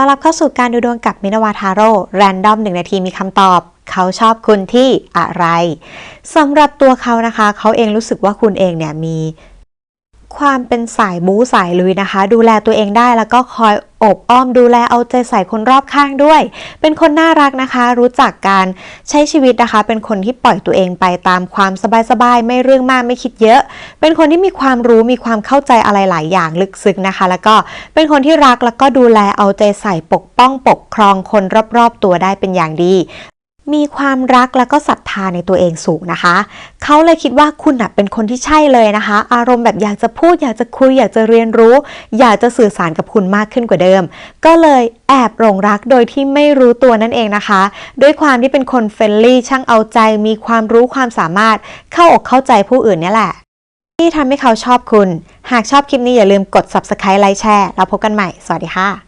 ต้อนรับเข้าสู่การดูดวงกับมินาวาทาโร่แรนดอมหนึ่งนาทีมีคำตอบ เขาชอบคุณที่อะไรสำหรับตัวเขานะคะ เขาเองรู้สึกว่าคุณเองเนี่ยมี ความเป็นสายบู๊สายลุยนะคะ ดูแลตัวเองได้แล้วก็คอยอบอ้อมดูแลเอาใจใส่คนรอบข้างด้วย เป็นคนน่ารักนะคะ รู้จักการใช้ชีวิตนะคะ เป็นคนที่ปล่อยตัวเองไปตามความสบายๆ ไม่เรื่องมากไม่คิดเยอะ เป็นคนที่มีความรู้มีความเข้าใจอะไรหลายอย่างลึกซึ้งนะคะ แล้วก็เป็นคนที่รักแล้วก็ดูแลเอาใจใส่ปกป้องปกครองคนรอบๆ ตัวได้เป็นอย่างดี มีความรักแล้วก็ศรัทธาในตัวเองสูงนะคะ เขาเลยคิดว่าคุณนะเป็นคนที่ใช่เลยนะคะ อารมณ์แบบอยากจะพูด อยากจะคุย อยากจะเรียนรู้ อยากจะสื่อสารกับคุณมากขึ้นกว่าเดิม ก็เลยแอบหลงรักโดยที่ไม่รู้ตัวนั่นเองนะคะ ด้วยความที่เป็นคนเฟรนลี่ช่างเอาใจ มีความรู้ความสามารถ เข้าอกเข้าใจผู้อื่นนี่แหละที่ทำให้เขาชอบคุณ หากชอบคลิปนี้อย่าลืมกด subscribe ไลค์แชร์ แล้วพบกันใหม่ สวัสดีค่ะ